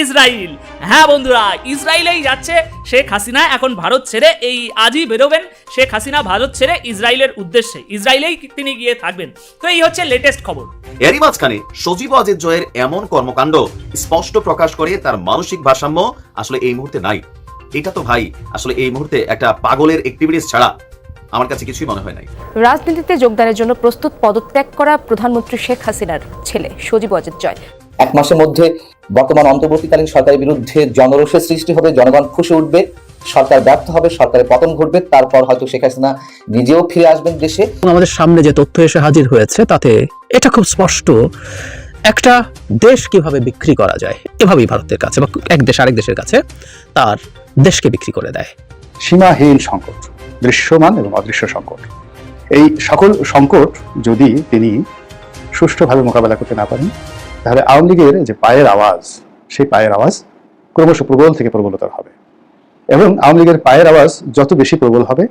Israel হ্যাঁ বন্ধুরা ইসরায়েলেই যাচ্ছে শেখ হাসিনা। এখন ভারত ছেড়ে এই আজই বেরোবেন। শেখ হাসিনা ভারত ছেড়ে ইসরায়েলের উদ্দেশ্যে। ইসরায়েলেই তিনি গিয়ে থাকবেন। তো এই হচ্ছে লেটেস্ট খবর। এরই মাঝখানে সজীব অজিত জয়ের এমন কর্মকাণ্ড স্পষ্ট প্রকাশ করে তার মানসিক ভারসাম্য আসলে এই মুহূর্তে নাই। এটা তো ভাই আসলে এই মুহূর্তে একটা পাগলের অ্যাক্টিভিটিস ছাড়া আমার কাছে কিছুই মনে হয় নাই। রাজনীতিতে যোগদানের জন্য প্রস্তুত পদত্যাগ করা প্রধানমন্ত্রী শেখ হাসিনার ছেলে সজীব অজিত জয় এক মাসের মধ্যে বর্তমান অন্তর্বর্তীকালীন সরকারের বিরুদ্ধে জনরোষের সৃষ্টি হবে জনগণ খুশি উঠবে সরকার ব্যর্থ হবে সরকারের পতন ঘটবে তারপর হয়তো শেখ হাসিনা নিজেও ফিরে আসবেন দেশে। আমাদের সামনে যে তথ্য এসে হাজির হয়েছে তাতে এটা খুব স্পষ্ট একটা দেশ কীভাবে বিক্রি করা যায় এভাবেই ভারতের কাছে বা এক দেশ আরেক দেশের কাছে তার দেশকে বিক্রি করে দেয়। সীমাহীন সংকট দৃশ্যমান এবং অদৃশ্য সংকট। এই সকল সংকট যদি তিনি সুষ্ঠুভাবে মোকাবেলা করতে না পারেন তাহলে আওয়ামী লীগের যে পায়ের আওয়াজ, সেই পায়ের আওয়াজ ক্রমশ প্রবল থেকে প্রবলতর হবে। এবং আওয়ামী লীগের পায়ের আওয়াজ যত বেশি প্রবল হবে,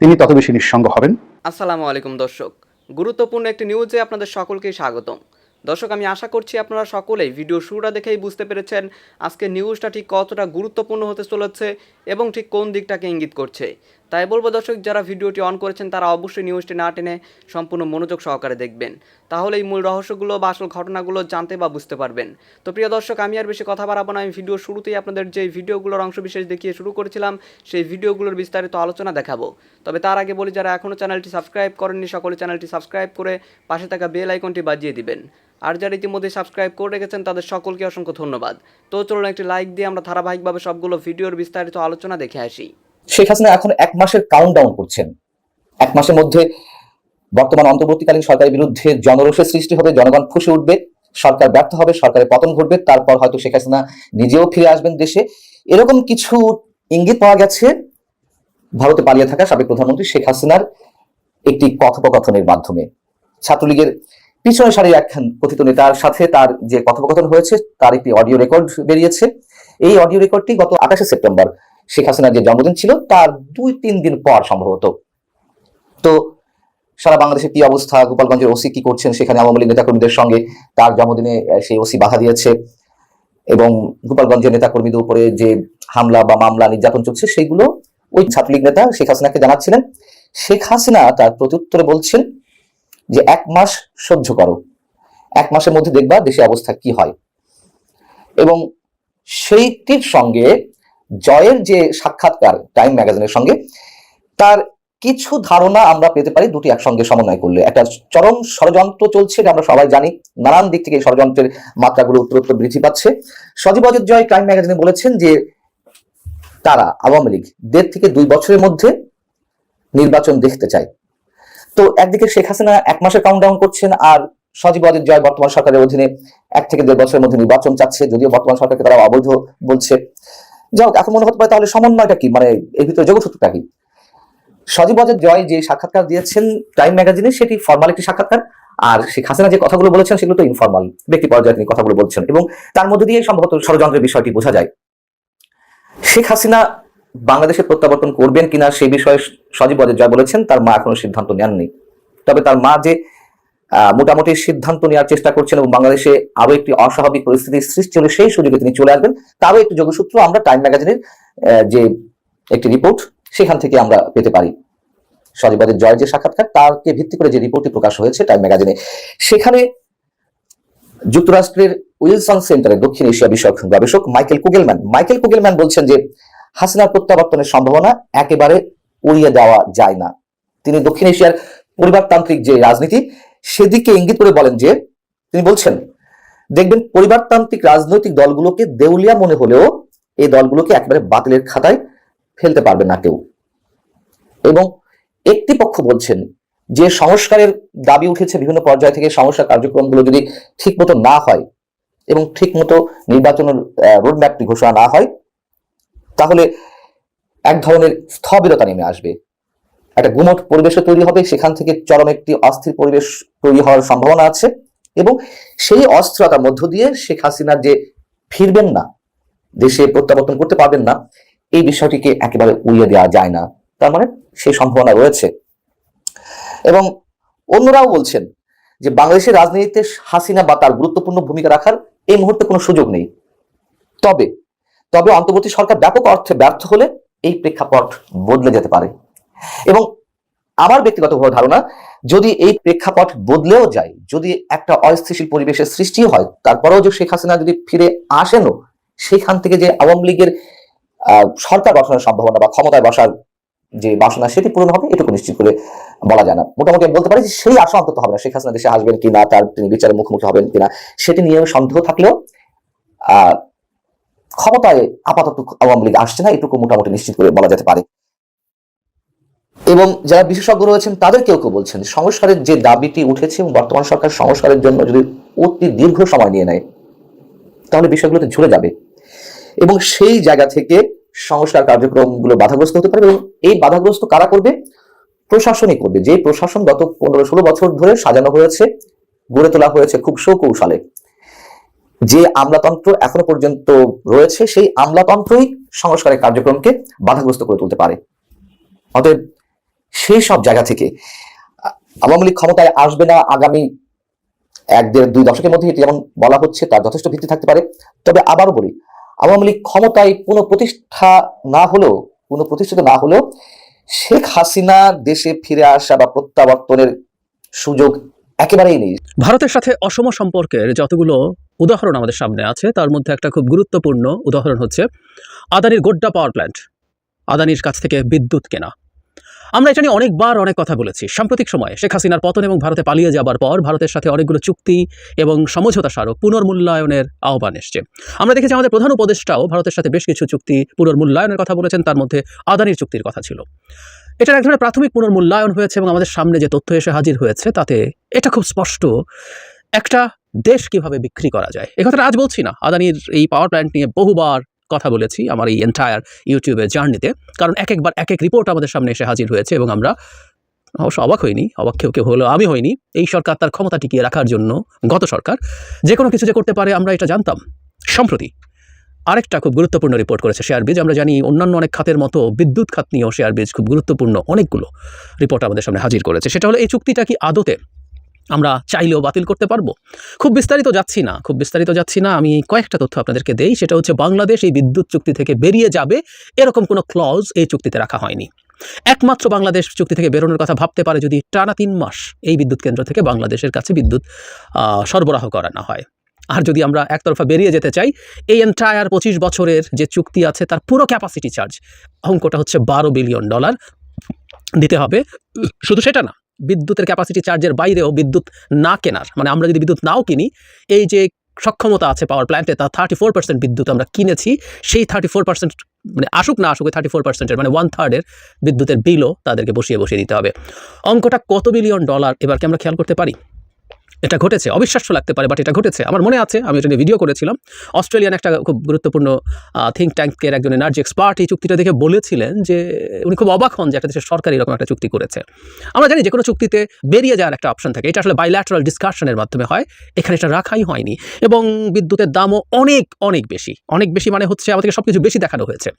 তিনি তত বেশি নিঃসঙ্গ হবেন। আসসালামু আলাইকুম দর্শক। গুরুত্বপূর্ণ একটি নিউজে আপনাদের সকলকে স্বাগতম। দর্শক, আমি আশা করছি আপনারা সকলেই ভিডিও শুরুটা দেখেই বুঝতে পেরেছেন আজকে নিউজটা ঠিক কতটা গুরুত্বপূর্ণ হতে চলেছে এবং ঠিক কোন দিকটাকে ইঙ্গিত করছে। তাই বলব দর্শক, যারা ভিডিওটি অন করেছেন, তারা অবশ্যই নিউজটি না টেনে সম্পূর্ণ মনোযোগ সহকারে দেখবেন। তাহলে এই মূল রহস্যগুলো বা আসল ঘটনাগুলো জানতে বা বুঝতে পারবেন। তো প্রিয় দর্শক, আমি আর বেশি কথা বাড়াবো না। আমি ভিডিও শুরুতেই আপনাদের যে ভিডিওগুলোর অংশ বিশেষ দেখিয়ে শুরু করেছিলাম, সেই ভিডিওগুলোর বিস্তারিত আলোচনা দেখাবো। তবে তার আগে বলি, যারা এখনও চ্যানেলটি সাবস্ক্রাইব করেননি, সকলে চ্যানেলটি সাবস্ক্রাইব করে পাশে থাকা বেল আইকনটি বাজিয়ে দিবেন। আর যারা ইতিমধ্যে সাবস্ক্রাইব করে রেখেছেন, তাদের সকলকে অসংখ্য ধন্যবাদ। তো চলুন একটি লাইক দিয়ে আমরা ধারাবাহিকভাবে সবগুলো ভিডিওর বিস্তারিত আলোচনা দেখে আসি। শেখ হাসিনা এখন এক মাসের কাউন্ট ডাউন করছেন। এক মাসের মধ্যে বর্তমান অন্তর্বর্তীকালীন সরকারের বিরুদ্ধে জনরোষের সৃষ্টি হবে, জনগণ ফুসে উঠবে, সরকার ব্যর্থ হবে, সরকারের পতন ঘটবে, তারপর হয়তো শেখ হাসিনা নিজেও ফিরে আসবেন দেশে। এরকম কিছু ইঙ্গিত পাওয়া গেছে ভারতে পালিয়ে থাকা সাবেক প্রধানমন্ত্রী শেখ হাসিনার একটি কথোপকথনের মাধ্যমে। ছাত্রলীগের পিছনে সারি একখান কথিত নেতার সাথে তার যে কথোপকথন হয়েছে, তার একটি অডিও রেকর্ড বেরিয়েছে। এই অডিও রেকর্ডটি গত আঠাশে সেপ্টেম্বর শেখ হাসিনার যে জন্মদিন ছিল, তার দুই তিন দিন পর সম্ভবত। তো সারা বাংলাদেশে কি অবস্থা? গোপালগঞ্জের ওসি কি করছেন? সেখানে আওয়ামী লীগ নেতাকর্মীদের সঙ্গে তার জন্মদিনে সেই ওসি বাধা দিয়েছে। এবং গোপালগঞ্জের নেতাকর্মীদের উপরে যে হামলা বা মামলা, নির্যাতন চলছে, সেগুলো ওই ছাত্রলীগ নেতা শেখ হাসিনাকে জানাচ্ছিলেন। শেখ হাসিনা তার প্রত্যুত্তরে বলছেন যে, এক মাস সহ্য করো। এক মাসের মধ্যে দেখবা দেশে অবস্থা কি হয়। এবং সেইটির সঙ্গে জয়ের যে সাক্ষাৎকার টাইম ম্যাগাজিনের সঙ্গে, তার কিছু ধারণা আমরা পেতে পারি দুটি একসঙ্গে সমন্বয় করলে। একটা চরম ষড়যন্ত্র চলছে, এটা আমরা সবাই জানি। নানান দিক থেকে এই ষড়যন্ত্রের মাত্রাগুলো উত্তরোত্তর বৃদ্ধি পাচ্ছে। সজীব অজিত জয় টাইম ম্যাগাজিনে বলেছেন যে, তারা আওয়ামী লীগ দেড় থেকে দুই বছরের মধ্যে নির্বাচন দেখতে চায়। তো একদিকে শেখ হাসিনা এক মাসের কাউন্টডাউন করছেন, আর সজীব অজিত জয় বর্তমান সরকারের অধীনে এক থেকে দেড় বছরের মধ্যে নির্বাচন চাচ্ছে, যদিও বর্তমান সরকারকে তারা অবৈধ বলছে। যাই এখন মনে হতে পারে তাহলে সমন্বয়টা কি? মানে এর ভিতরে যোগসূত্রটা কি? সজীব জয় যে সাক্ষাৎকার দিয়েছেন টাইম ম্যাগাজিনে সেটি ফর্মাল একটি সাক্ষাৎকার। আর শেখ হাসিনা যে কথাগুলো বলেছেন, সেগুলো তো ইনফর্মাল ব্যক্তি পর্যায়ে তিনি কথাগুলো বলছেন। এবং তার মধ্যে দিয়ে সম্ভবত ষড়যন্ত্রের বিষয়টি বোঝা যায়। শেখ হাসিনা বাংলাদেশে প্রত্যাবর্তন করবেন কিনা, সে বিষয়ে সজীব অজিত জয় বলেছেন, তার মা এখনও সিদ্ধান্ত নেননি। তবে তার মা যে মোটামুটি সিদ্ধান্ত নেওয়ার চেষ্টা করছেন এবং বাংলাদেশে আরও একটি অস্বাভাবিক পরিস্থিতির সৃষ্টি হলে সেই সুযোগে তিনি চলে আসবেন। তারও একটি যোগসূত্র আমরা টাইম ম্যাগাজিনের যে একটি রিপোর্ট, সেখান থেকে আমরা পেতে পারি। সজীবাদের জয় যে সাক্ষাৎকার, তারকে ভিত্তি করে যে রিপোর্টটি প্রকাশ হয়েছে টাইম ম্যাগাজিনে। সেখানে যুক্তরাষ্ট্রের উইলসন সেন্টারে দক্ষিণ এশিয়া বিষয়ক গবেষক মাইকেল কুগেলম্যান মাইকেল কুগেলম্যান বলছেন যে, হাসিনার প্রত্যাবর্তনের সম্ভাবনা একেবারে উড়িয়ে দেওয়া যায় না। তিনি দক্ষিণ এশিয়ার পরিবারতান্ত্রিক যে রাজনীতি সেদিকে ইঙ্গিত করে বলেন যে, তিনি বলছেন, দেখবেন পরিবারতান্ত্রিক রাজনৈতিক দলগুলোকে দেউলিয়া মনে হলেও এই দলগুলোকে একেবারে বাতিলের খাতায় ফেলতে পারবে না কেউ। এবং একটি পক্ষ বলছেন, যে সংস্কারের দাবি উঠেছে বিভিন্ন পর্যায় থেকে, সংস্কার কার্যক্রমগুলো যদি ঠিক মতো না হয় এবং ঠিক মতো নির্বাচনের রোডম্যাপটি ঘোষণা না হয়, তাহলে এক ধরনের স্থবিরতা নেমে আসবে। একটা গুমট পরিবেশও তৈরি হবে। সেখান থেকে চরম একটি অস্থির পরিবেশ তৈরি হওয়ার সম্ভাবনা আছে এবং সেই অস্থিরতার মধ্য দিয়ে শেখ হাসিনা যে ফিরবেন না, দেশে প্রত্যাবর্তন করতে পারবেন না, এই বিষয়টিকে একেবারে উড়িয়ে দেওয়া যায় না। তার মানে সেই সম্ভাবনা রয়েছে। এবং অন্যরাও বলছেন যে বাংলাদেশের রাজনীতিতে হাসিনা বা তার গুরুত্বপূর্ণ ভূমিকা রাখার এই মুহূর্তে কোনো সুযোগ নেই। তবে তবে অন্তর্বর্তী সরকার ব্যাপক অর্থে ব্যর্থ হলে এই প্রেক্ষাপট বদলে যেতে পারে। এবং আমার ব্যক্তিগতভাবে ধারণা, যদি এই প্রেক্ষাপট বদলেও যায়, যদি একটা অস্থিতিশীল পরিবেশের সৃষ্টি হয়, তারপরেও যে শেখ হাসিনা যদি ফিরে আসেনও, সেখান থেকে যে আওয়ামী লীগের সরকার গঠনের সম্ভাবনা বা ক্ষমতায় বসার যে বাসনা, সেটি পূরণ হবে এটুকু নিশ্চিত করে বলা যায় না। মোটামুটি আমি বলতে পারি যে সেই আশা অন্তত হবে না শেখ হাসিনা দেশে আসবেন কিনা, তার তিনি বিচারের মুখোমুখি হবেন কিনা, সেটি নিয়ে সন্দেহ থাকলেও ক্ষমতায় আপাতত আওয়ামী লীগ আসছে না, এটুকু মোটামুটি নিশ্চিত করে বলা যেতে পারে। এবং যারা বিশেষজ্ঞ রয়েছেন, তাদের কেউ কেউ বলছেন সংস্কারের যে দাবিটি উঠেছে এবং বর্তমান সরকার সংস্কারের জন্য যদি অতি দীর্ঘ সময় নিয়ে নেয়, তাহলে বিষয়গুলোতে ঝুলে যাবে। এবং সেই জায়গা থেকে সংস্কার কার্যক্রমগুলো বাধাগ্রস্ত হতে পারে এবং এই বাধাগ্রস্ত কারা করবে? প্রশাসনই করবে। যে প্রশাসন গত পনেরো ষোলো বছর ধরে সাজানো হয়েছে, গড়ে তোলা হয়েছে খুব সুকৌশলে। যে আমলাতন্ত্র এখনও পর্যন্ত রয়েছে, সেই আমলাতন্ত্রই সংস্কারের কার্যক্রমকে বাধাগ্রস্ত করে তুলতে পারে। অতএব সেই সব জায়গা থেকে, আওয়ামী লীগ ক্ষমতায় আসবে না আগামী এক দেড় দুই দশকের মধ্যে এটি যেমন বলা হচ্ছে, তার যথেষ্ট ভিত্তি থাকতে পারে। তবে আবারও বলি, আওয়ামী লীগ ক্ষমতায় পুনঃপ্রতিষ্ঠা না হলেও কোনো পুনঃপ্রতিষ্ঠিত না হলেও, শেখ হাসিনা দেশে ফিরে আসা বা প্রত্যাবর্তনের সুযোগ একেবারেই নেই। ভারতের সাথে অসম সম্পর্কের যতগুলো উদাহরণ আমাদের সামনে আছে, তার মধ্যে একটা খুব গুরুত্বপূর্ণ উদাহরণ হচ্ছে, আদানির গোড্ডা পাওয়ার প্ল্যান্ট। আদানির কাছ থেকে বিদ্যুৎ কেনা। আমরা এটা নিয়ে অনেকবার অনেক কথা বলেছি। সাম্প্রতিক সময়ে শেখ হাসিনার পতন এবং ভারতে পালিয়ে যাবার পর ভারতের সাথে অনেকগুলো চুক্তি এবং সমঝোতা স্মারক পুনর্মূল্যায়নের আহ্বান এসছে। আমরা দেখেছি আমাদের প্রধান উপদেষ্টাও ভারতের সাথে বেশ কিছু চুক্তি পুনর্মূল্যায়নের কথা বলেছেন, তার মধ্যে আদানির চুক্তির কথা ছিল। এটার এক ধরনের প্রাথমিক পুনর্মূল্যায়ন হয়েছে এবং আমাদের সামনে যে তথ্য এসে হাজির হয়েছে, তাতে এটা খুব স্পষ্ট, একটা দেশ কীভাবে বিক্রি করা যায়? এ কথাটা আজ বলছি না। আদানির এই পাওয়ার প্ল্যান্ট নিয়ে বহুবার কথা বলেছি আমার এই এন্টায়ার ইউটিউবের জার্নিতে কারণ এক একবার, এক এক রিপোর্ট আমাদের সামনে এসে হাজির হয়েছে এবং আমরা অবশ্য অবাক হইনি, অবাক কেউ কেউ হলো আমি হইনি এই সরকার তার ক্ষমতা টিকিয়ে রাখার জন্য গত সরকার। যে কোনো কিছু যে করতে পারে আমরা এটা জানতাম। সম্প্রতি আরেকটা খুব গুরুত্বপূর্ণ রিপোর্ট করেছে শেয়ার বীজ আমরা জানি অন্যান্য অনেক খাতের মতো বিদ্যুৎ খাত নিয়েও শেয়ার বীজ খুব গুরুত্বপূর্ণ অনেকগুলো রিপোর্ট আমাদের সামনে হাজির করেছে। সেটা হলো এই চুক্তিটা কি আদতে আমরা চাইলেও বাতিল করতে পারব। খুব বিস্তারিত যাচ্ছি না, খুব বিস্তারিত যাচ্ছি না। আমি কয়েকটা তথ্য আপনাদেরকে দেই, সেটা হচ্ছে বাংলাদেশ এই বিদ্যুৎ চুক্তি থেকে বেরিয়ে যাবে, এরকম কোনো ক্লজ এই চুক্তিতে রাখা হয়নি। একমাত্র বাংলাদেশ চুক্তি থেকে বেরোনোর কথা ভাবতে পারে যদি টানা তিন মাস এই বিদ্যুৎ কেন্দ্র থেকে বাংলাদেশের কাছে বিদ্যুৎ সরবরাহ করানো হয়। আর যদি আমরা একতরফা বেরিয়ে যেতে চাই, এই এন্টায়ার পঁচিশ বছরের যে চুক্তি আছে, তার পুরো ক্যাপাসিটি চার্জ অঙ্কটা হচ্ছে বারো বিলিয়ন ডলার দিতে হবে। শুধু সেটা না বিদ্যুতের ক্যাপাসিটি চার্জের বাইরেও বিদ্যুৎ না কেনার। মানে আমরা যদি বিদ্যুৎ নাও কিনি, এই যে সক্ষমতা আছে পাওয়ার প্ল্যান্টে তা থার্টি ফোর পার্সেন্ট বিদ্যুৎ আমরা কিনেছি। সেই থার্টি ফোর পার্সেন্ট মানে আসুক না আসুক থার্টি ফোর পার্সেন্টের মানে ওয়ান থার্ডের বিদ্যুতের বিলও তাদেরকে বসিয়ে বসিয়ে দিতে হবে। অঙ্কটা কত বিলিয়ন ডলার এবার কি আমরা খেয়াল করতে পারি? এটা ঘটেছে, অবিশ্বাস্য লাগতে পারে বাট এটা ঘটেছে। আমার মনে আছে, আমি এটা নিয়ে ভিডিও করেছিলাম। অস্ট্রেলিয়ান একটা খুব গুরুত্বপূর্ণ থিঙ্ক ট্যাঙ্কের একজন এনার্জি এক্সপার্ট এই চুক্তিটা দেখে বলেছিলেন যে, উনি খুব অবাক হন যে একটা দেশের সরকার এরকম একটা চুক্তি করেছে। আমরা জানি যে কোনো চুক্তিতে বেরিয়ে যাওয়ার একটা অপশন থাকে। এটা আসলে বাইল্যাটারাল ডিসকাশনের মাধ্যমে হয়। এখানে এটা রাখাই হয়নি। এবং বিদ্যুতের দামও অনেক অনেক বেশি। অনেক বেশি মানে হচ্ছে আমাদেরকে সব কিছু বেশি দেখানো হয়েছে।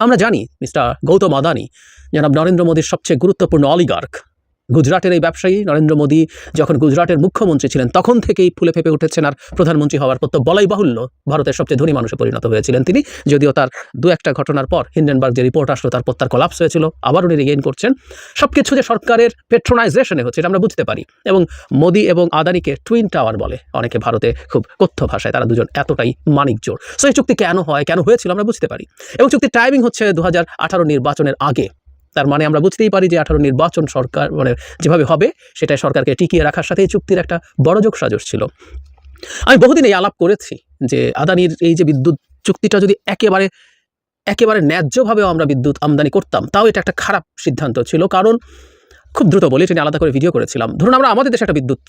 আমরা জানি, মিস্টার গৌতম আদানি, জনাব নরেন্দ্র মোদীর সবচেয়ে গুরুত্বপূর্ণ অলিগার্ক গুজরাটের এই ব্যবসায়ী নরেন্দ্র মোদী যখন গুজরাটের মুখ্যমন্ত্রী ছিলেন, তখন থেকেই ফুলে ফেপে উঠেছেন আর প্রধানমন্ত্রী হওয়ার পর তো বলাই বাহুল্য ভারতের সবচেয়ে ধনী মানুষে পরিণত হয়েছিলেন তিনি। যদিও তার দু একটা ঘটনার পর হিন্ডেনবার্গ যে রিপোর্ট আসলো, তারপর তার কলাপস হয়েছিল আবার উনি রিগেইন করছেন। সব কিছু যে সরকারের পেট্রোনাইজেশনে হচ্ছে, এটা আমরা বুঝতে পারি। এবং মোদি এবং আদানিকে টুইন টাওয়ার বলে অনেকে ভারতে খুব কথ্য ভাষায় তারা দুজন এতটাই মানিক জোর। সো এই চুক্তি কেন হয়, কেন হয়েছিল আমরা বুঝতে পারি। এবং চুক্তির টাইমিং হচ্ছে দু হাজার আঠারো নির্বাচনের আগে। তার মানে আমরা বুঝতেই পারি যে আঠারো নির্বাচন সরকার মানে যেভাবে হবে, সেটাই সরকারকে টিকিয়ে রাখার সাথে এই চুক্তির একটা বড় যোগ সাজস ছিল। আমি বহুদিন এই আলাপ করেছি যে আদানির এই যে বিদ্যুৎ চুক্তিটা যদি একেবারে একেবারে ন্যায্যভাবেও আমরা বিদ্যুৎ আমদানি করতাম, তাও এটা একটা খারাপ সিদ্ধান্ত ছিল। কারণ খুব দ্রুত বলি সেটা আলাদা করে ভিডিও করেছিলাম। ধরুন আমরা আমাদের দেশে একটা বিদ্যুৎ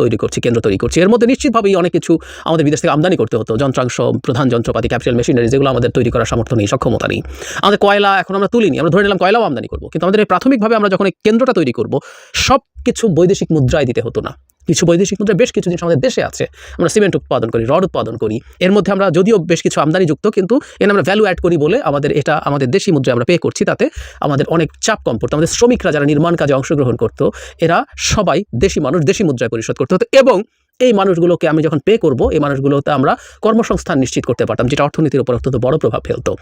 তৈরি করছি, কেন্দ্র তৈরি করছি। এর মধ্যে নিশ্চিতভাবেই অনেক কিছু আমাদের বিদেশ থেকে আমদানি করতে হতো। যন্ত্রাংশ, প্রধান যন্ত্রপাতি ক্যাপিটাল মেশিনারি যেগুলো আমাদের তৈরি করার সামর্থ্য নেই, সক্ষমতা নেই। আমাদের কয়লা এখন আমরা তুলিনি, আমরা ধরে নিলাম কয়লাও আমদানি করব। কিন্তু আমাদের প্রাথমিকভাবে আমরা যখন এই কেন্দ্রটা তৈরি করব, সব কিছু বৈদেশিক মুদ্রায় দিতে হতো না। কিছু বৈদেশিক মুদ্রা বেশ কিছু জিনিস আমাদের দেশে আছে। আমরা সিমেন্ট উৎপাদন করি, রড উৎপাদন করি। এর মধ্যে আমরা যদিও বেশ কিছু আমদানিযুক্ত, কিন্তু এর আমরা ভ্যালু অ্যাড করি বলে আমাদের এটা আমাদের দেশি মুদ্রায় আমরা পে করছি। তাতে আমাদের অনেক চাপ কম পড়তো। আমাদের শ্রমিকরা যারা নির্মাণ কাজে অংশগ্রহণ করতো, এরা সবাই দেশি মানুষ, দেশি মুদ্রায় পরিশোধ করতে। হতো এবং এই মানুষগুলোকে আমি যখন পে করব, এই মানুষগুলোতে আমরা কর্মসংস্থান নিশ্চিত করতে পারতাম, যেটা অর্থনীতির উপর অত্যন্ত বড় প্রভাব ফেলতো।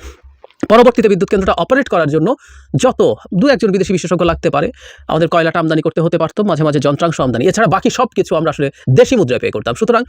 পরবর্তীতে বিদ্যুৎ কেন্দ্রটা অপারেট করার জন্য যত দু একজন বিদেশি বিশেষজ্ঞ লাগতে পারে, আমাদের কয়লাটা আমদানি করতে হতে পারতো, মাঝে মাঝে যন্ত্রাংশ আমদানি। এছাড়া বাকি সব কিছু আমরা আসলে দেশি মুদ্রায় পে করতাম। সুতরাং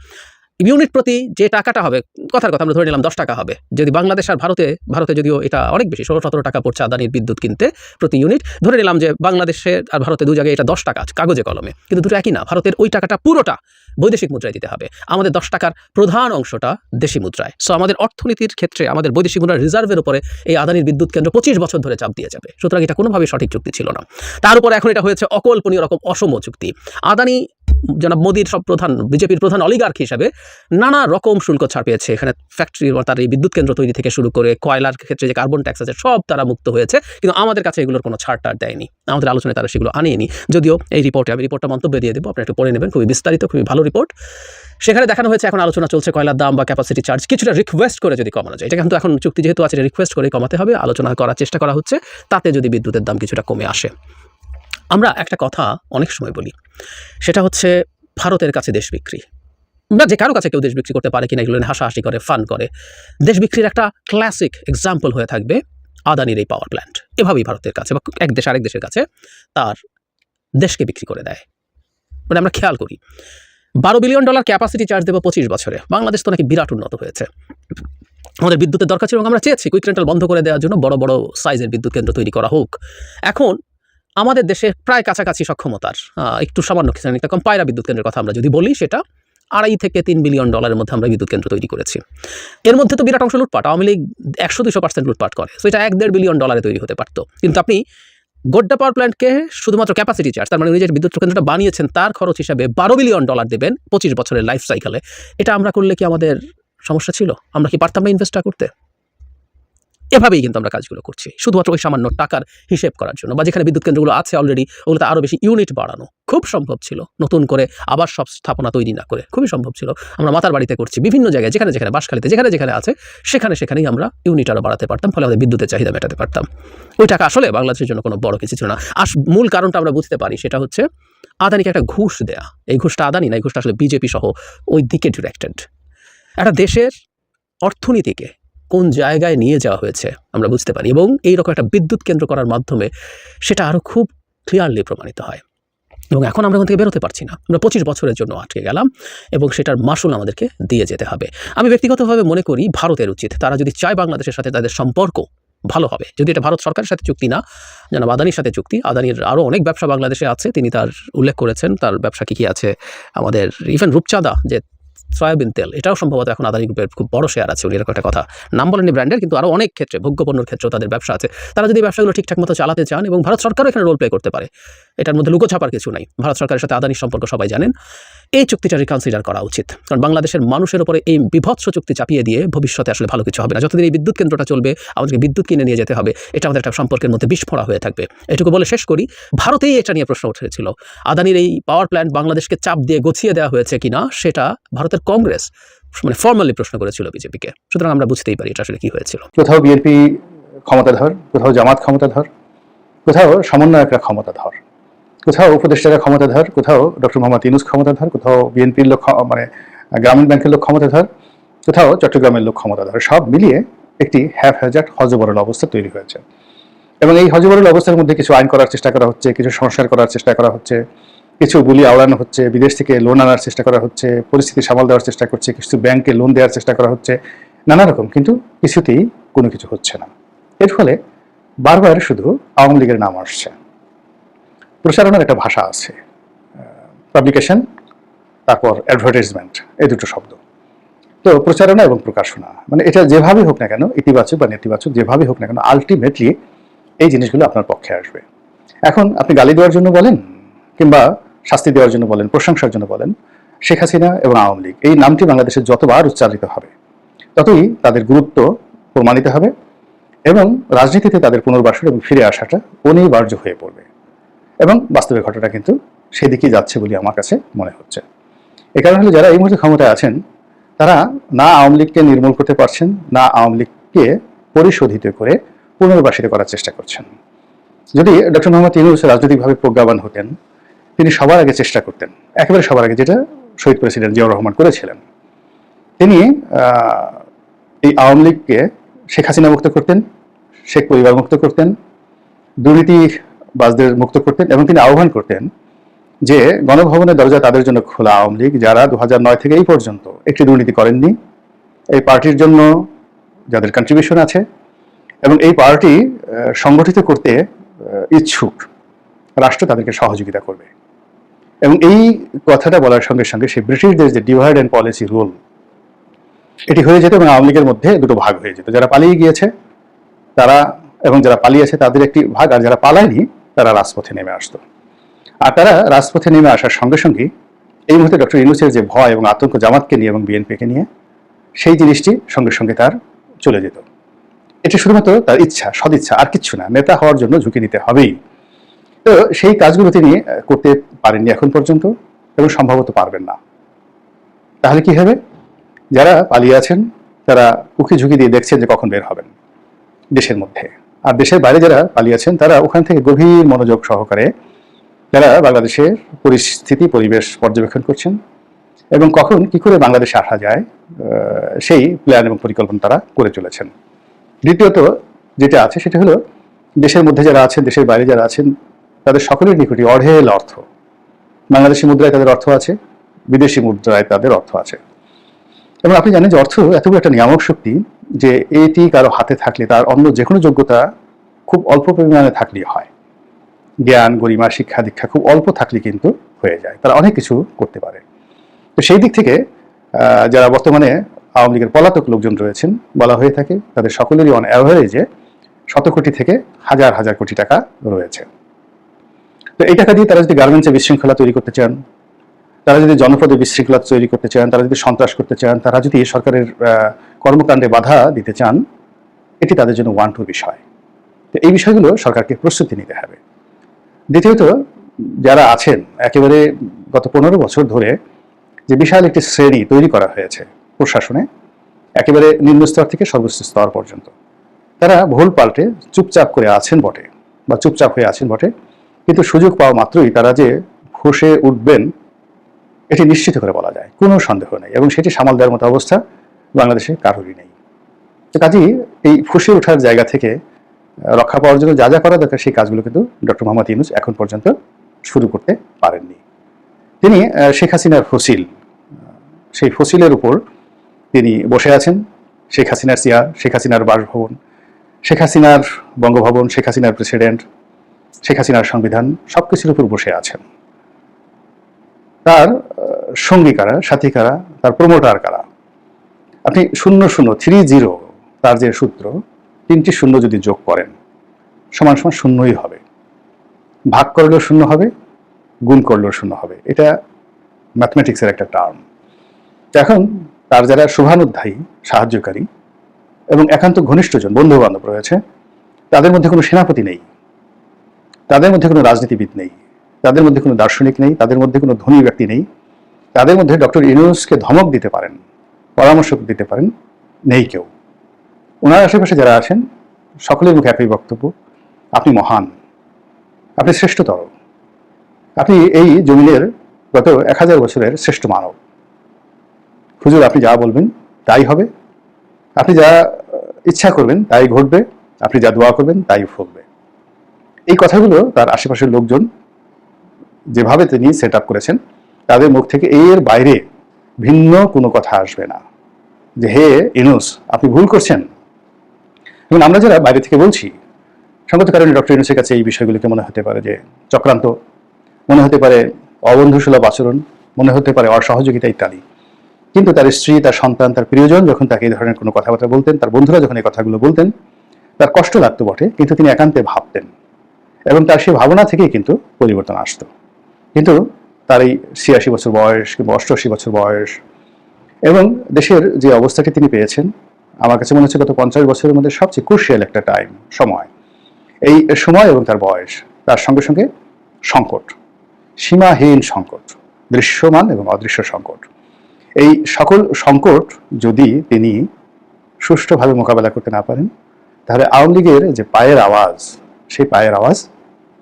ইউনিট প্রতি যে টাকাটা হবে, কথার কথা আমরা ধরে নিলাম দশ টাকা হবে। যদি বাংলাদেশ আর ভারতে ভারতে যদিও এটা অনেক বেশি, ষোলো সতেরো টাকা পড়ছে আদানির বিদ্যুৎ কিনতে প্রতি ইউনিট ধরে নিলাম যে বাংলাদেশে আর ভারতে দু জায়গায় এটা দশ টাকা কাগজে কলমে। কিন্তু দুটো একই না, ভারতের ওই টাকাটা পুরোটা বৈদেশিক মুদ্রায় দিতে হবে। আমাদের দশ টাকার প্রধান অংশটা দেশি মুদ্রায়। সো আমাদের অর্থনীতির ক্ষেত্রে আমাদের বৈদেশিক মুদ্রার রিজার্ভের উপরে এই আদানির বিদ্যুৎ কেন্দ্র পঁচিশ বছর ধরে চাপ দিয়ে যাবে। সুতরাং এটা কোনোভাবেই সঠিক চুক্তি ছিল না। তার উপর এখন এটা হয়েছে অকল্পনীয় রকম অসম চুক্তি। আদানি, জনাব মোদীর সব প্রধান, বিজেপির প্রধান অলিগার্ক হিসাবে নানা রকম শুল্ক ছাড় পেয়েছে। এখানে ফ্যাক্টরি তার এই বিদ্যুৎ কেন্দ্র তৈরি থেকে শুরু করে কয়লার ক্ষেত্রে যে কার্বন ট্যাক্স আছে, সব তারা মুক্ত হয়েছে। কিন্তু আমাদের কাছে এগুলোর কোনো ছাড় টার দেয়নি। আমাদের আলোচনায় তারা সেগুলো আনেনি। যদিও এই রিপোর্টে আমি রিপোর্টটা মন্তব্য দিয়ে দেবো। আপনি একটু পড়ে নেবেন। খুবই বিস্তারিত, খুবই ভালো রিপোর্ট সেখানে দেখানো হয়েছে এখন আলোচনা চলছে কয়লার দাম বা ক্যাপাসিটি চার্জ কিছুটা রিকোয়েস্ট করে যদি কমানো যায়। এটা কিন্তু এখন চুক্তি যেহেতু আছে রিকোয়েস্ট করে কমাতে হবে। আলোচনা করার চেষ্টা করা হচ্ছে। তাতে যদি বিদ্যুতের দাম কিছুটা কমে আসে। আমরা একটা কথা অনেক সময় বলি। সেটা হচ্ছে ভারতের কাছে দেশ বিক্রি। বা যে কারও কাছে কেউ দেশ বিক্রি করতে পারে কিনা, এগুলো হাসাহাসি করে ফান করে। দেশ বিক্রির একটা ক্লাসিক এক্সাম্পল হয়ে থাকবে আদানির এই পাওয়ার প্ল্যান্ট এভাবেই ভারতের কাছে বা এক দেশ আরেক দেশের কাছে তার দেশকে বিক্রি করে দেয়। মানে আমরা খেয়াল করি। বারো বিলিয়ন ডলার ক্যাপাসিটি চার্জ দেবো পঁচিশ বছরে। বাংলাদেশ তো নাকি বিরাট উন্নত হয়েছে। আমাদের বিদ্যুতের দরকার ছিল এবং আমরা চেয়েছি কুইক রেন্টাল বন্ধ করে দেওয়ার জন্য বড় বড় সাইজের বিদ্যুৎ কেন্দ্র তৈরি করা হোক। এখন আমাদের দেশে প্রায় কাছাকাছি সক্ষমতার একটু সামান্য একটা কম পায়রা বিদ্যুৎ কেন্দ্রের কথা আমরা যদি বলি, সেটা আড়াই থেকে তিন বিলিয়ন ডলারের মধ্যে আমরা বিদ্যুৎ কেন্দ্র তৈরি করেছি। এর মধ্যে তো বিরাট অংশ লুটপাট, আওয়ামী লীগ একশো দুশো পার্সেন্ট লুটপাট করে। সো এটা এক দেড় বিলিয়ন ডলারে তৈরি হতে পারতো। কিন্তু আপনি গোড্ডা পাওয়ার প্ল্যান্টকে শুধুমাত্র ক্যাপাসিটি চার্জ তার মানে উনি যে বিদ্যুৎ কেন্দ্রটা বানিয়েছেন, তার খরচ হিসাবে বারো বিলিয়ন ডলার দেবেন পঁচিশ বছরের লাইফ সাইকেলে এটা আমরা করলে কি আমাদের সমস্যা ছিল? আমরা কি পারতাম না ইনভেস্টটা করতে? এভাবেই কিন্তু আমরা কাজগুলো করছি, শুধুমাত্র ওই সামান্য টাকার হিসেব করার জন্য বা যেখানে বিদ্যুৎ কেন্দ্রগুলো আছে অলরেডি ওগুলোতে আরও বেশি ইউনিট বাড়ানো। খুব সম্ভব ছিল নতুন করে আবার সব স্থাপনা তৈরি না করে। খুবই সম্ভব ছিল। আমরা মাতার বাড়িতে করছি, বিভিন্ন জায়গায়, যেখানে যেখানে বাসখালিতে যেখানে যেখানে আছে, সেখানে সেখানেই আমরা ইউনিট আরও বাড়াতে পারতাম, ফলে আমাদের বিদ্যুতের চাহিদা মেটাতে পারতাম। ওই টাকা আসলে বাংলাদেশের জন্য কোনো বড় কিছু ছিল না। আস, মূল কারণটা আমরা বুঝতে পারি সেটা হচ্ছে আদানিকে একটা ঘুষ দেয়া। এই ঘুষটা আদানি না, এই ঘুষটা আসলে বিজেপি সহ ওই দিকে ডিরেক্টেড একটা দেশের অর্থনীতিকে কোন জায়গায় নিয়ে যাওয়া হয়েছে আমরা বুঝতে পারি এবং এই রকম একটা বিদ্যুৎ কেন্দ্র করার মাধ্যমে সেটা আরও খুব ক্লিয়ারলি প্রমাণিত হয়। এবং এখন আমরা ওখান থেকে বেরোতে পারছি না। আমরা পঁচিশ বছরের জন্য আটকে গেলাম এবং সেটার মাসুল আমাদেরকে দিয়ে যেতে হবে। আমি ব্যক্তিগতভাবে মনে করি ভারতের উচিত। তারা যদি চায় বাংলাদেশের সাথে তাদের সম্পর্ক ভালো হবে। যদি এটা ভারত সরকারের সাথে চুক্তি না যেন আদানির সাথে চুক্তি। আদানির আরও অনেক ব্যবসা বাংলাদেশে আছে। তিনি তার উল্লেখ করেছেন। তার ব্যবসা কী কী আছে? আমাদের ইভেন রূপচাঁদা যে সয়াবিন তেল, এটাও সম্ভবত এখন আদানি গ্রুপের খুব বড় শেয়ার আছে, উনি এরকম একটা কথা। নাম বলেনি ব্র্যান্ডের কিন্তু আরও অনেক ক্ষেত্রে ভোগ্যপণ্যের ক্ষেত্রেও তাদের ব্যবসা আছে। তারা যদি ব্যবসাগুলো ঠিকঠাক মতো চালাতে চান এবং ভারত সরকারও এখানে রোল প্লে করতে পারে, এটার মধ্যে লুকোছাপার কিছু নাই। ভারত সরকারের সাথে আদানির সম্পর্ক সবাই জানেন। এই চুক্তিটা রিকনসিডার করা উচিত। কারণ বাংলাদেশের মানুষের উপরে এই বিভৎস চুক্তি চাপিয়ে দিয়ে ভবিষ্যতে আসলে ভালো কিছু হবে না। যতদিন এই বিদ্যুৎ কেন্দ্রটা চলবে, আমাদেরকে বিদ্যুৎ কিনে নিয়ে যেতে হবে। এটা আমাদের একটা সম্পর্কের মধ্যে বিস্ফোরা হয়ে থাকবে। এটুকু বলে শেষ করি। ভারতেই এটা নিয়ে প্রশ্ন উঠেছিল। আদানির এই পাওয়ার প্ল্যান্ট বাংলাদেশকে চাপ দিয়ে গছিয়ে দেওয়া হয়েছে কিনা, সেটা ভারতের কংগ্রেস মানে ফর্মালি প্রশ্ন করেছিল বিজেপিকে। সুতরাং আমরা বুঝতেই পারি এটা আসলে কি হয়েছিল। কোথাও বিএনপি ক্ষমতাধর, কোথাও জামাত ক্ষমতাধর, কোথাও সমন্বয়করা ক্ষমতাধর, কোথাও উপদেষ্টারা ক্ষমতাধর, কোথাও ডক্টর মোহাম্মদ ইউনুস ক্ষমতাধর, কোথাও বিএনপির লোক মানে গ্রামীণ ব্যাংকের লোক ক্ষমতাধর, কোথাও চট্টগ্রামের লোক ক্ষমতাধর, সব মিলিয়ে একটি হ্যাফ হ্যাজার্ড হজবরল অবস্থা তৈরি হয়েছে। এবং এই হজবরল অবস্থার মধ্যে কিছু আইন করার চেষ্টা করা হচ্ছে, কিছু সংস্কার করার চেষ্টা করা হচ্ছে। কিছু বুলি আওড়ানো হচ্ছে, বিদেশ থেকে লোন আনার চেষ্টা করা হচ্ছে, পরিস্থিতি সামাল দেওয়ার চেষ্টা করছে, কিছু ব্যাংকে লোন দেওয়ার চেষ্টা করা হচ্ছে, নানা রকম, কিন্তু কিছুতেই কোনো কিছু হচ্ছে না। এর ফলে বারবার শুধু আওয়ামী লীগের নাম আসছে। প্রচারণার একটা ভাষা আছে পাবলিকেশন তারপর অ্যাডভার্টাইজমেন্ট এই দুটো শব্দ। তো প্রচারণা এবং প্রকাশনা মানে এটা যেভাবে হোক না কেন, ইতিবাচক বা নেতিবাচক, যেভাবেই হোক না কেন আলটিমেটলি এই জিনিসগুলো আপনার পক্ষে আসবে। এখন আপনি গালি দেওয়ার জন্য বলেন, কিংবা শাস্তি দেওয়ার জন্য বলেন, প্রশংসার জন্য বলেন, শেখ হাসিনা এবং আওয়ামী লীগ এই নামটি বাংলাদেশে যতবার উচ্চারিত হবে, ততই তাদের গুরুত্ব প্রমাণিত হবে এবং রাজনীতিতে তাদের পুনর্বাসন এবং ফিরে আসাটা অনিবার্য হয়ে পড়বে। এবং বাস্তবে ঘটনা কিন্তু সেদিকেই যাচ্ছে বলে আমার কাছে মনে হচ্ছে। এ কারণে হলো যারা এই মুহূর্তে ক্ষমতায় আছেন, তারা না আওয়ামী লীগকে নির্মূল করতে পারছেন, না আওয়ামী লীগকে পরিশোধিত করে পুনর্বাসিত করার চেষ্টা করছেন। যদি ডক্টর মোহাম্মদ ইউনুস রাজনৈতিকভাবে প্রজ্ঞাবান হতেন তিনি সবার আগে চেষ্টা করতেন, একেবারে সবার আগে, যেটা শহীদ প্রেসিডেন্ট জিয়াউর রহমান করেছিলেন। তিনি এই আওয়ামী লীগকে শেখ হাসিনা মুক্ত করতেন, শেখ পরিবার মুক্ত করতেন, দুর্নীতিবাজদের মুক্ত করতেন এবং তিনি আহ্বান করতেন যে গণভবনের দরজা তাদের জন্য খোলা আওয়ামী লীগ, যারা দু নয় থেকে এই পর্যন্ত একটি দুর্নীতি করেননি। এই পার্টির জন্য যাদের কন্ট্রিবিউশন আছে এবং এই পার্টি সংগঠিত করতে ইচ্ছুক। রাষ্ট্র তাদেরকে সহযোগিতা করবে। এবং এই কথাটা বলার সঙ্গে সঙ্গে সে ব্রিটিশদের যে ডিভাইড অ্যান্ড পলিসি রুল, এটি হয়ে যেত এবং আওয়ামী লীগের মধ্যে দুটো ভাগ হয়ে যেত। যারা পালিয়ে গিয়েছে, তারা এবং যারা পালিয়েছে তাদের একটি ভাগ, আর যারা পালায়নি, তারা রাজপথে নেমে আসতো। আর তারা রাজপথে নেমে আসার সঙ্গে সঙ্গে এই মুহূর্তে ডক্টর ইউনুসের যে ভয় এবং আতঙ্ক জামাতকে নিয়ে এবং বিএনপিকে নিয়ে, সেই জিনিসটি সঙ্গে সঙ্গে তার চলে যেত। এটি শুধুমাত্র তার ইচ্ছা, সদিচ্ছা, আর কিচ্ছু না, নেতা হওয়ার জন্য ঝুঁকি নিতে হবেই। তো সেই কাজগুলো তিনি করতে পারেননি এখন পর্যন্ত এবং সম্ভবত পারবেন না। তাহলে কি হবে? যারা পালিয়ে আছেন, তারা উকি ঝুঁকি দিয়ে দেখছেন যে কখন বের হবেন দেশের মধ্যে। আর দেশের বাইরে যারা পালিয়ে আছেন, তারা ওখান থেকে গভীর মনোযোগ সহকারে যারা বাংলাদেশের পরিস্থিতি, পরিবেশ পর্যবেক্ষণ করছেন এবং কখন কি করে বাংলাদেশে আসা যায় সেই প্ল্যান এবং পরিকল্পনা তারা করে চলেছেন। দ্বিতীয়ত যেটা আছে সেটা হলো, দেশের মধ্যে যারা আছেন, দেশের বাইরে যারা আছেন তাদের সকলের নিকটই অঢেল অর্থ। বাংলাদেশি মুদ্রায় তাদের অর্থ আছে, বিদেশি মুদ্রায় তাদের অর্থ আছে। এবং আপনি জানেন যে অর্থ এত একটা নিয়ামক শক্তি যে এটি কারও হাতে থাকলে তার অন্য যে কোনো যোগ্যতা খুব অল্প পরিমাণে থাকলেই হয়। জ্ঞান, গরিমা, শিক্ষা, দীক্ষা খুব অল্প থাকলে কিন্তু হয়ে যায়। তারা অনেক কিছু করতে পারে। তো সেই দিক থেকে যারা বর্তমানে আওয়ামী লীগের পলাতক লোকজন রয়েছেন বলা হয়ে থাকে, তাদের সকলেরই অন অ্যাভারেজে শত কোটি থেকে হাজার হাজার কোটি টাকা রয়েছে। তো এই টাকা দিয়ে তারা যদি গার্মেন্টসে বিশৃঙ্খলা তৈরি করতে চান, তারা যদি জনপদে বিশৃঙ্খলা তৈরি করতে চান, তারা যদি সন্ত্রাস করতে চান, তারা যদি সরকারের কর্মকাণ্ডে বাধা দিতে চান, এটি তাদের জন্য ওয়ান টু বিষয়। তো এই বিষয়গুলো সরকারকে প্রস্তুতি নিতে হবে। দ্বিতীয়ত, যারা আছেন, একেবারে গত পনেরো বছর ধরে যে বিশাল একটি শ্রেণি তৈরি করা হয়েছে প্রশাসনে, একেবারে নিম্ন স্তর থেকে সর্বোচ্চ স্তর পর্যন্ত, তারা ভুল পাল্টে চুপচাপ করে আছেন বটে বা চুপচাপ হয়ে আছেন বটে। কিন্তু সুযোগ পাওয়া মাত্রই তারা যে ফুসে উঠবেন, এটি নিশ্চিত করে বলা যায়। কোনো সন্দেহ নেই এবং সেটি সামাল দেওয়ার মতো অবস্থা বাংলাদেশে কারোরই নেই। তো কাজেই এই ফুসে ওঠার জায়গা থেকে রক্ষা পাওয়ার জন্য যা যা করা দরকার সেই কাজগুলো কিন্তু ডক্টর মোহাম্মদ ইউনুস এখন পর্যন্ত শুরু করতে পারেননি। তিনি শেখ হাসিনার ফসিল সেই ফসিলের উপর তিনি বসে আছেন। শেখ হাসিনার সিয়া শেখ হাসিনার বাসভবন, শেখ হাসিনার বঙ্গভবন, শেখ হাসিনার প্রেসিডেন্ট শেখ হাসিনার সংবিধান সব কিছুর উপর বসে আছেন। তার সঙ্গী কারা, সাথী কারা, তার প্রমোটার কারা? আপনি শূন্য শূন্য থ্রি জিরো তার যে সূত্র, তিনটি শূন্য যদি যোগ করেন, সমান সমান শূন্যই হবে। ভাগ করলেও শূন্য হবে, গুণ করলেও শূন্য হবে। এটা ম্যাথমেটিক্সের একটা টার্ম এখন, তার যারা শুভানুধ্যায়ী, সাহায্যকারী এবং একান্ত ঘনিষ্ঠজন বন্ধু বান্ধব রয়েছে, তাদের মধ্যে কোনো সেনাপতি নেই। তাদের মধ্যে কোনো রাজনীতিবিদ নেই, তাদের মধ্যে কোনো দার্শনিক নেই, তাদের মধ্যে কোনো ধনী ব্যক্তি নেই, তাদের মধ্যে ডক্টর ইউনুসকে ধমক দিতে পারেন, পরামর্শ দিতে পারেন, নেই কেউ। ওনার আশেপাশে যারা আছেন, সকলের মুখে একই বক্তব্য, আপনি মহান, আপনি শ্রেষ্ঠতর। আপনি এই জমিনের গত এক হাজার বছরের শ্রেষ্ঠ মানব। হুজুর, আপনি যা বলবেন তাই হবে। আপনি যা ইচ্ছা করবেন তাই ঘটবে, আপনি যা দোয়া করবেন তাই ফলবে। এই কথাগুলো তার আশেপাশের লোকজন যেভাবে তিনি সেট আপ করেছেন, তাদের মুখ থেকে এর বাইরে ভিন্ন কোনো কথা আসবে না। যে, হে ইনুস, আপনি ভুল করছেন। এবং আমরা যারা বাইরে থেকে বলছি, সঙ্গত কারণে ডক্টর ইনুসের কাছে এই বিষয়গুলোকে মনে হতে পারে যে, চক্রান্ত, মনে হতে পারে অবন্ধুসুলভ আচরণ, মনে হতে পারে অসহযোগিতা ইত্যাদি। কিন্তু তার স্ত্রী, তার সন্তান, তার প্রিয়জন যখন তাকে এই ধরনের কোনো কথাবার্তা বলতেন, তার বন্ধুরা যখন এই কথাগুলো বলতেন, তার কষ্ট লাগতো বটে, কিন্তু তিনি একান্তে ভাবতেন। এবং তার সেই ভাবনা থেকেই কিন্তু পরিবর্তন আসতো। কিন্তু তার এই ছিয়াশি বছর বয়স কিংবা অষ্টআশি বছর বয়স এবং দেশের যে অবস্থাটি তিনি পেয়েছেন, আমার কাছে মনে হচ্ছে গত পঞ্চাশ বছরের মধ্যে সবচেয়ে ক্রুশিয়াল একটা টাইম সময়। এই সময় এবং তার বয়স, তার সঙ্গে সঙ্গে সংকট, সীমাহীন সংকট, দৃশ্যমান এবং অদৃশ্য সংকট। এই সকল সংকট যদি তিনি সুষ্ঠুভাবে মোকাবেলা করতে না পারেন, তাহলে আওয়ামী লীগের যে পায়ের আওয়াজ, সেই পায়ের আওয়াজ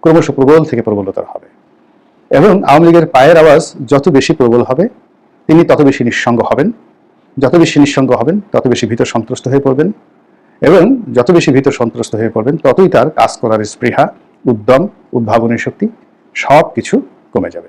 ক্রমশ প্রবল থেকে প্রবলতর হবে। এবং আওয়ামী লীগের পায়ের আওয়াজ যত বেশি প্রবল হবে, তিনি তত বেশি নিঃসঙ্গ হবেন। যত বেশি নিঃসঙ্গ হবেন, তত বেশি ভীত সন্ত্রস্ত হয়ে পড়বেন। এবং যত বেশি ভীত সন্ত্রস্ত হয়ে পড়বেন, ততই তার কাজ করার স্পৃহা, উদ্যম, উদ্ভাবনী শক্তি সব কিছু কমে যাবে।